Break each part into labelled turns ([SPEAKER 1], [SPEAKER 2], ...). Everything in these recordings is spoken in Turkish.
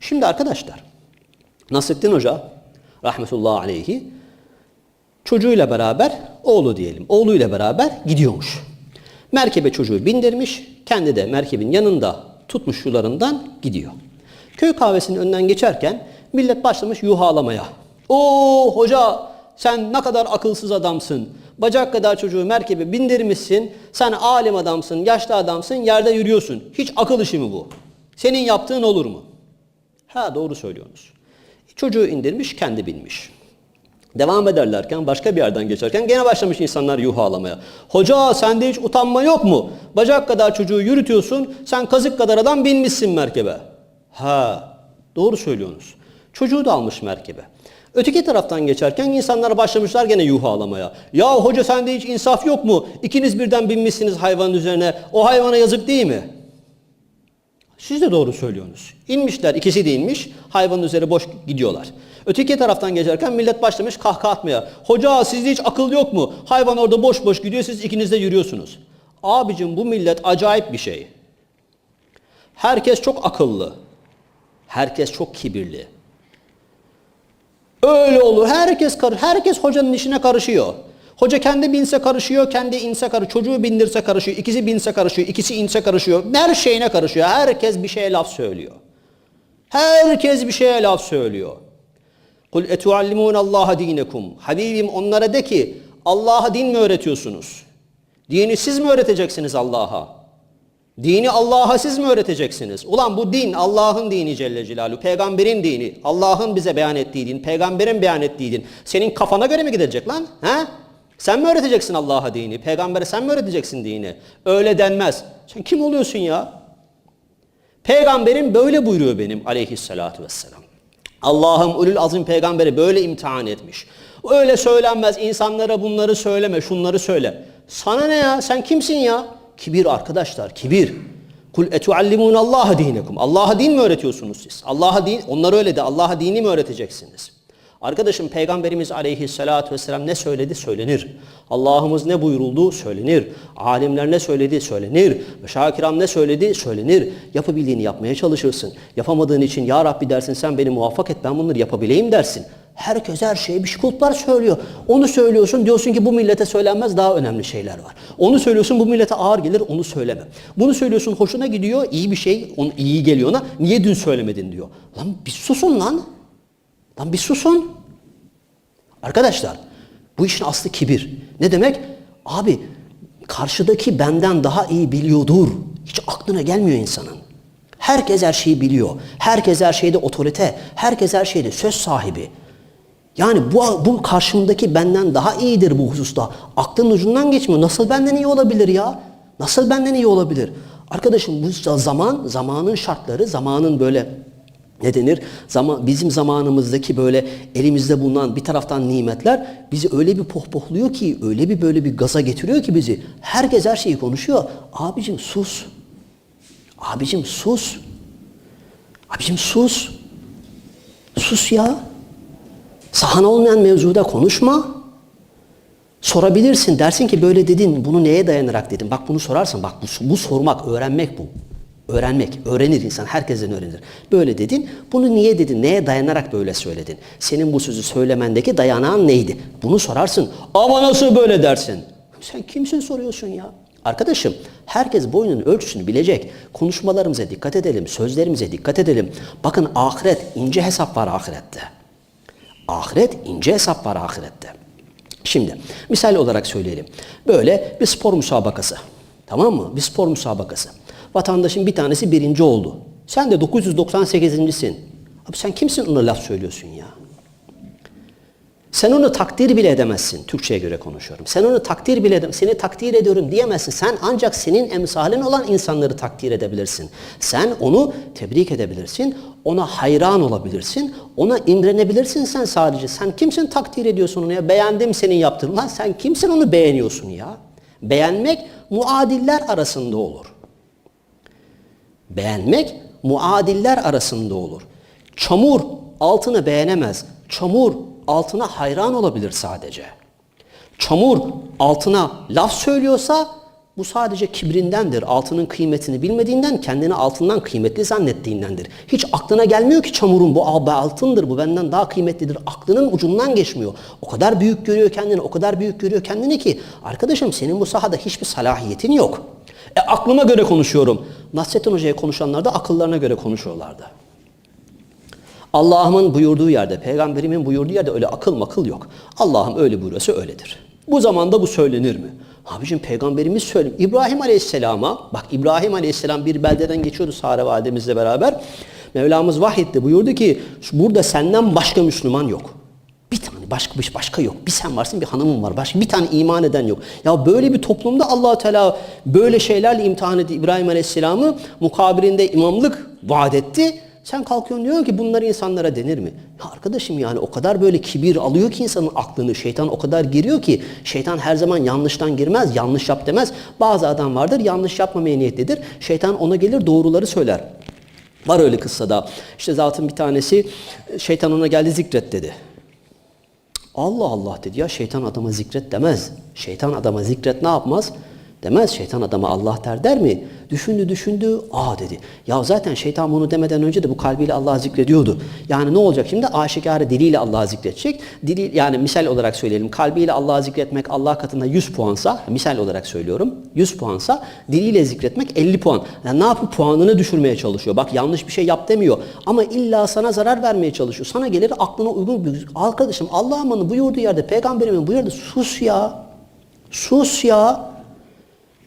[SPEAKER 1] Şimdi arkadaşlar Nasrettin Hoca rahmetullahi aleyhi çocuğuyla beraber oğlu diyelim oğluyla beraber gidiyormuş. Merkebe çocuğu bindirmiş kendi de merkebin yanında tutmuş yularından gidiyor. Köy kahvesinin önünden geçerken millet başlamış yuhalamaya. Oo hoca sen ne kadar akılsız adamsın. Bacak kadar çocuğu merkebe bindirmişsin. Sen alim adamsın, yaşlı adamsın, yerde yürüyorsun. Hiç akıl işi mi bu? Senin yaptığın olur mu? Ha doğru söylüyorsunuz. Çocuğu indirmiş, kendi binmiş. Devam ederlerken başka bir yerden geçerken gene başlamış insanlar yuhalamaya. Hoca sende hiç utanma yok mu? Bacak kadar çocuğu yürütüyorsun, sen kazık kadar adam binmişsin merkebe. Ha doğru söylüyorsunuz. Çocuğu da almış merkebe. Öteki taraftan geçerken insanlar başlamışlar gene yuhalamaya. Ya hoca sende hiç insaf yok mu? İkiniz birden binmişsiniz hayvanın üzerine. O hayvana yazık değil mi? Siz de doğru söylüyorsunuz. İnmişler, ikisi de inmiş, hayvanın üzeri boş gidiyorlar. Öteki taraftan geçerken millet başlamış kahkaha atmaya. Hoca sizde hiç akıl yok mu? Hayvan orada boş boş gidiyor, siz ikiniz de yürüyorsunuz. Abicim bu millet acayip bir şey. Herkes çok akıllı. Herkes çok kibirli. Öyle olur. Herkes kar herkes hocanın işine karışıyor. Hoca kendi binse karışıyor, kendi inse karışıyor, çocuğu bindirse karışıyor, ikisi binse karışıyor, ikisi inse karışıyor. Her şeyine karışıyor. Herkes bir şeye laf söylüyor. Herkes bir şeye laf söylüyor. Kul etuallimun Allah dinekum. Habibim onlara de ki Allah'a din mi öğretiyorsunuz? Dini siz mi öğreteceksiniz Allah'a? Dini Allah'a siz mi öğreteceksiniz? Ulan bu din Allah'ın dini Celle Celaluhu. Peygamberin dini. Allah'ın bize beyan ettiği din. Peygamberin beyan ettiği din. Senin kafana göre mi gidecek lan? He? Sen mi öğreteceksin Allah'a dini? Peygambere sen mi öğreteceksin dini? Öyle denmez. Sen kim oluyorsun ya? Peygamberim böyle buyuruyor benim aleyhissalatu vesselam. Allah'ım ulul azim peygamberi böyle imtihan etmiş. Öyle söylenmez. insanlara bunları söyleme, şunları söyle. Sana ne ya? Sen kimsin ya? Kibir arkadaşlar, kibir. Kul etuallimun Allah dinekum. Allah'a din mi öğretiyorsunuz siz? Allah'a din, onlar öyle de Allah'a dini mi öğreteceksiniz? Arkadaşım Peygamberimiz aleyhissalatu vesselam ne söyledi söylenir. Allah'ımız ne buyuruldu söylenir. Alimler ne söyledi söylenir. Meşâ kiram ne söyledi söylenir. Yapabildiğini yapmaya çalışırsın. Yapamadığın için ya Rabbi dersin sen beni muvaffak et ben bunları yapabileyim dersin. Herkes her şeye bir kulplar söylüyor. Onu söylüyorsun diyorsun ki bu millete söylenmez daha önemli şeyler var. Onu söylüyorsun bu millete ağır gelir onu söyleme. Bunu söylüyorsun hoşuna gidiyor iyi bir şey onu iyi geliyor ona. Niye dün söylemedin diyor. Lan bir susun lan. Lan bir susun. Arkadaşlar bu işin aslı kibir. Ne demek? Abi karşıdaki benden daha iyi biliyordur. Hiç aklına gelmiyor insanın. Herkes her şeyi biliyor. Herkes her şeyde otorite. Herkes her şeyde söz sahibi. Yani bu, bu karşımdaki benden daha iyidir bu hususta. Aklın ucundan geçmiyor. Nasıl benden iyi olabilir ya? Nasıl benden iyi olabilir? Arkadaşım bu zaman, zamanın şartları, zamanın böyle ne denir? Zaman, bizim zamanımızdaki böyle elimizde bulunan bir taraftan nimetler bizi öyle bir pohpohluyor ki, öyle bir böyle bir gaza getiriyor ki bizi. Herkes her şeyi konuşuyor. Abicim sus. Abicim sus. Abicim sus. Sus ya. Sahne olmayan mevzuda konuşma. Sorabilirsin. Dersin ki böyle dedin. Bunu neye dayanarak dedin? Bak bunu sorarsın. Bak bu, bu sormak, öğrenmek bu. Öğrenmek. Öğrenir insan. Herkesten öğrenir. Böyle dedin. Bunu niye dedin? Neye dayanarak böyle söyledin? Senin bu sözü söylemendeki dayanağın neydi? Bunu sorarsın. Ama nasıl böyle dersin? Sen kimsin soruyorsun ya? Arkadaşım herkes boyunun ölçüsünü bilecek. Konuşmalarımıza dikkat edelim. Sözlerimize dikkat edelim. Bakın ahiret ince hesap var ahirette. Ahiret ince hesap var ahirette. Şimdi misal olarak söyleyelim. Böyle bir spor müsabakası. Tamam mı? Bir spor müsabakası. Vatandaşın bir tanesi birinci oldu. Sen de 998.sin. Abi sen kimsin ona laf söylüyorsun ya? Sen onu takdir bile edemezsin. Türkçe'ye göre konuşuyorum. Sen onu takdir bile edemezsin. Seni takdir ediyorum diyemezsin. Sen ancak senin emsalin olan insanları takdir edebilirsin. Sen onu tebrik edebilirsin. Ona hayran olabilirsin. Ona imrenebilirsin sen sadece. Sen kimsin takdir ediyorsun onu ya? Beğendim senin yaptığın. Lan sen kimsin onu beğeniyorsun ya? Beğenmek muadiller arasında olur. Beğenmek muadiller arasında olur. Çamur altını beğenemez. Çamur altına hayran olabilir sadece. Çamur altına laf söylüyorsa Bu sadece kibrindendir. Altının kıymetini bilmediğinden, kendini altından kıymetli zannettiğindendir. Hiç aklına gelmiyor ki çamurun bu abi altındır, bu benden daha kıymetlidir. Aklının ucundan geçmiyor. O kadar büyük görüyor kendini, o kadar büyük görüyor kendini ki arkadaşım senin bu sahada hiçbir salahiyetin yok. E aklıma göre konuşuyorum. Nasrettin Hoca'ya konuşanlar da akıllarına göre konuşuyorlardı. Allah'ımın buyurduğu yerde, peygamberimin buyurduğu yerde öyle akıl makıl yok. Allah'ım öyle buyuruyorsa öyledir. Bu zamanda bu söylenir mi? Abicim peygamberimiz söyle. İbrahim Aleyhisselam'a, bak İbrahim Aleyhisselam bir beldeden geçiyordu Sare validemizle beraber. Mevlamız vahyetti buyurdu ki burada senden başka Müslüman yok. Bir tane başka başka yok. Bir sen varsın bir hanımın var. Başka bir tane iman eden yok. Ya böyle bir toplumda allah Teala böyle şeylerle imtihan etti İbrahim Aleyhisselam'ı mukabilinde imamlık vaat etti. Sen kalkıyorsun diyorsun ki bunlar insanlara denir mi? Ya arkadaşım yani o kadar böyle kibir alıyor ki insanın aklını. Şeytan o kadar giriyor ki şeytan her zaman yanlıştan girmez, yanlış yap demez. Bazı adam vardır yanlış yapmamaya niyetlidir. Şeytan ona gelir doğruları söyler. Var öyle kıssada. İşte zaten bir tanesi şeytan ona geldi zikret dedi. Allah Allah dedi ya şeytan adama zikret demez. Şeytan adama zikret ne yapmaz? Demez. Şeytan adama Allah der der mi? Düşündü düşündü. Aa dedi. Ya zaten şeytan bunu demeden önce de bu kalbiyle Allah'ı zikrediyordu. Yani ne olacak şimdi? Aşikare diliyle Allah'ı zikredecek. Dili, yani misal olarak söyleyelim. Kalbiyle Allah'ı zikretmek Allah katında 100 puansa, misal olarak söylüyorum. 100 puansa diliyle zikretmek 50 puan. Yani ne yapıp puanını düşürmeye çalışıyor. Bak yanlış bir şey yap demiyor. Ama illa sana zarar vermeye çalışıyor. Sana gelir aklına uygun bir arkadaşım Allah'ın buyurduğu yerde peygamberimin buyurduğu sus ya. Sus ya.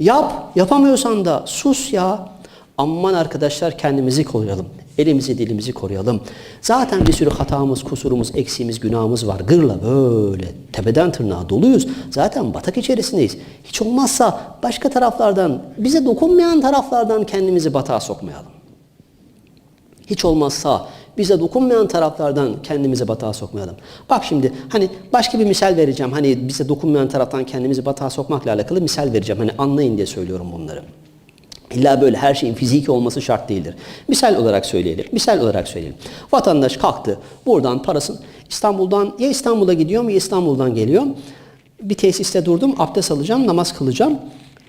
[SPEAKER 1] Yap, yapamıyorsan da sus ya. Aman arkadaşlar kendimizi koruyalım. Elimizi dilimizi koruyalım. Zaten bir sürü hatamız, kusurumuz, eksiğimiz, günahımız var. Gırla böyle tepeden tırnağa doluyuz. Zaten batak içerisindeyiz. Hiç olmazsa başka taraflardan, bize dokunmayan taraflardan kendimizi batağa sokmayalım. Hiç olmazsa bize dokunmayan taraflardan kendimizi batağa sokmayalım. Bak şimdi hani başka bir misal vereceğim. Hani bize dokunmayan taraftan kendimizi batağa sokmakla alakalı misal vereceğim. Hani anlayın diye söylüyorum bunları. İlla böyle her şeyin fiziki olması şart değildir. Misal olarak söyleyelim. Misal olarak söyleyelim. Vatandaş kalktı. Buradan parasını İstanbul'dan ya İstanbul'a gidiyorum ya İstanbul'dan geliyorum. Bir tesiste durdum. Abdest alacağım, namaz kılacağım.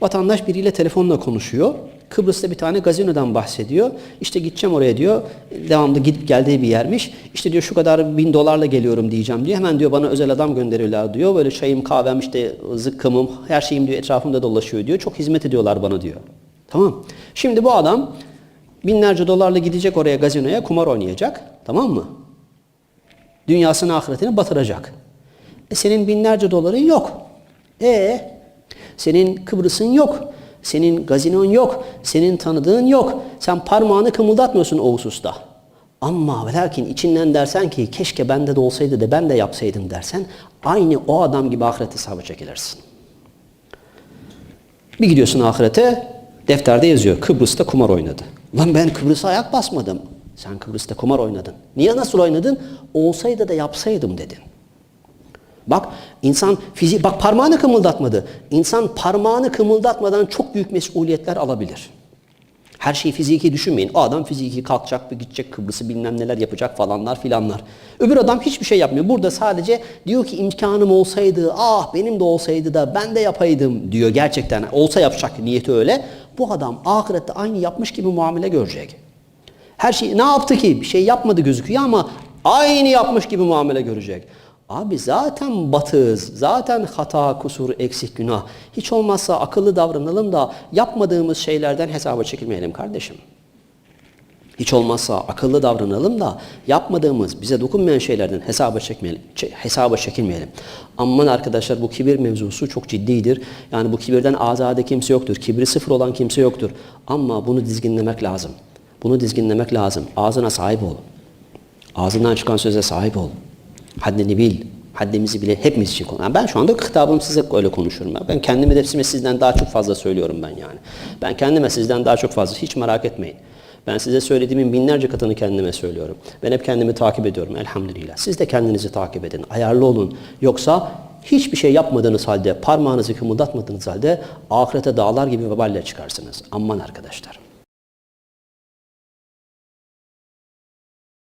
[SPEAKER 1] Vatandaş biriyle telefonla konuşuyor. Kıbrıs'ta bir tane gazinodan bahsediyor. İşte gideceğim oraya diyor. Devamlı gidip geldiği bir yermiş. İşte diyor şu kadar bin dolarla geliyorum diyeceğim diyor. Hemen diyor bana özel adam gönderiyorlar diyor. Böyle çayım, kahvem, işte zıkkımım, her şeyim diyor etrafımda dolaşıyor diyor. Çok hizmet ediyorlar bana diyor. Tamam. Şimdi bu adam binlerce dolarla gidecek oraya gazinoya kumar oynayacak. Tamam mı? Dünyasını ahiretini batıracak. E senin binlerce doların yok. E senin Kıbrıs'ın yok. Senin gazinon yok. Senin tanıdığın yok. Sen parmağını kımıldatmıyorsun o hususta. Ama ve lakin içinden dersen ki keşke bende de olsaydı da ben de yapsaydım dersen aynı o adam gibi ahiret hesabı çekilirsin. Bir gidiyorsun ahirete, defterde yazıyor. Kıbrıs'ta kumar oynadı. Lan ben Kıbrıs'a ayak basmadım. Sen Kıbrıs'ta kumar oynadın. Niye nasıl oynadın? Olsaydı da yapsaydım dedin. Bak insan fizik bak parmağını kımıldatmadı. İnsan parmağını kımıldatmadan çok büyük mesuliyetler alabilir. Her şeyi fiziki düşünmeyin. O adam fiziki kalkacak bir gidecek Kıbrıs'ı bilmem neler yapacak falanlar filanlar. Öbür adam hiçbir şey yapmıyor. Burada sadece diyor ki imkanım olsaydı, ah benim de olsaydı da ben de yapaydım diyor gerçekten. Olsa yapacak niyeti öyle. Bu adam ahirette aynı yapmış gibi muamele görecek. Her şey ne yaptı ki? Bir şey yapmadı gözüküyor ama aynı yapmış gibi muamele görecek. Abi zaten batığız, zaten hata, kusur, eksik, günah. Hiç olmazsa akıllı davranalım da yapmadığımız şeylerden hesaba çekilmeyelim kardeşim. Hiç olmazsa akıllı davranalım da yapmadığımız, bize dokunmayan şeylerden hesaba çekmeyelim, çe- hesaba çekilmeyelim. Aman arkadaşlar bu kibir mevzusu çok ciddidir. Yani bu kibirden azade kimse yoktur. Kibri sıfır olan kimse yoktur. Ama bunu dizginlemek lazım. Bunu dizginlemek lazım. Ağzına sahip ol. Ağzından çıkan söze sahip ol. Haddini bil. Haddimizi bile hepimiz için konu. Yani ben şu anda hitabım size öyle konuşuyorum. Ben, ben kendimi nefsime sizden daha çok fazla söylüyorum ben yani. Ben kendime sizden daha çok fazla. Hiç merak etmeyin. Ben size söylediğimin binlerce katını kendime söylüyorum. Ben hep kendimi takip ediyorum elhamdülillah. Siz de kendinizi takip edin. Ayarlı olun. Yoksa hiçbir şey yapmadığınız halde, parmağınızı kımıldatmadığınız halde ahirete dağlar gibi veballe çıkarsınız. Aman arkadaşlar.